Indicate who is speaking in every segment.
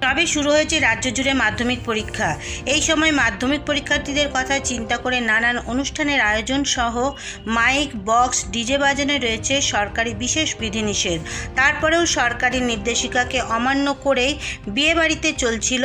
Speaker 1: তবে শুরু হয়েছে রাজ্য জুড়ে মাধ্যমিক পরীক্ষা। এই সময় মাধ্যমিক পরীক্ষার্থীদের কথা চিন্তা করে নানান অনুষ্ঠানের আয়োজন সহ মাইক, বক্স, ডিজে বাজানো রয়েছে সরকারি বিশেষ বিধিনিষেধ। তারপরেও সরকারি নির্দেশিকাকে অমান্য করেই বিয়েবাড়িতে চলছিল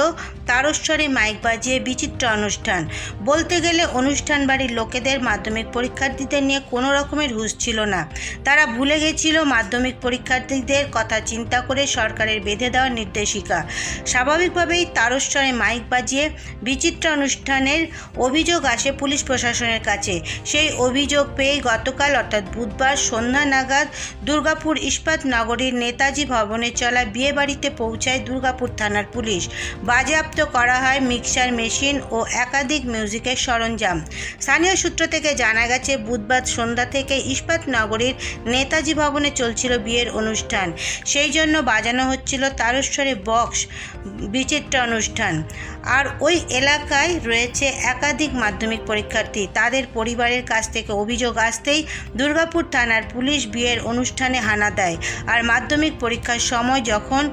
Speaker 1: তারস্বরে মাইক বাজিয়ে বিচিত্র অনুষ্ঠান। বলতে গেলে অনুষ্ঠান বাড়ির লোকেদের মাধ্যমিক পরীক্ষার্থীদের নিয়ে কোনো রকমের হুঁশ ছিল না। তারা ভুলে গেছিল মাধ্যমিক পরীক্ষার্থীদের কথা চিন্তা করে সরকারের বেঁধে দেওয়া নির্দেশিকা। স্বাভাবিকভাবেই তারস্বরে মাইক বাজিয়ে বিচিত্র অনুষ্ঠানের অভিযোগ আসে পুলিশ প্রশাসনের কাছে। সেই অভিযোগ পেয়ে গতকাল, অর্থাৎ বুধবার সন্ধ্যা নাগাদ, দুর্গাপুর ইস্পাত নগরীর নেতাজি ভবনে চলা বিয়েবাড়িতে পৌঁছায় দুর্গাপুর থানার পুলিশ। বাজেয়াপ্ত করা হয় মিক্সার মেশিন ও একাধিক মিউজিকের সরঞ্জাম। স্থানীয় সূত্র থেকে জানা গেছে, বুধবার সন্ধ্যা থেকে ইস্পাত নগরীর নেতাজি ভবনে চলছিল বিয়ের অনুষ্ঠান। সেই জন্য বাজানো হচ্ছিল তারস্বরে বক্স, বিচিত্র অনুষ্ঠান। আর ওই এলাকায় রয়েছে একাধিক মাধ্যমিক পরীক্ষার্থী। তাদের পরিবারের কাছ থেকে অভিযোগ আসতেই দুর্গাপুর থানার পুলিশ বিয়ের অনুষ্ঠানে হানা দেয়। আর মাধ্যমিক পরীক্ষার সময় যখন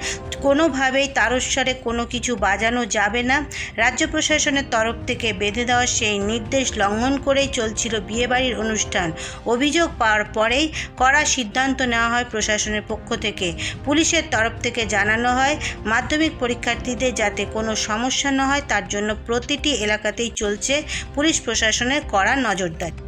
Speaker 1: কোনোভাবেই তারস্বরে কোনো কিছু বাজানো যাবে না। রাজ্য প্রশাসনের তরফ থেকে বেঁধে দেওয়া সেই নির্দেশ লঙ্ঘন করেই চলছিল বিয়েবাড়ির অনুষ্ঠান। অভিযোগ পাওয়ার পরেই কড়া সিদ্ধান্ত নেওয়া হয় প্রশাসনের পক্ষ থেকে। পুলিশের তরফ থেকে জানানো হয়, মাধ্যমিক পরীক্ষার্থীদের যাতে কোনো সমস্যা না হয়, তার জন্য প্রতিটি এলাকাতেই চলছে পুলিশ প্রশাসনের কড়া নজরদারি।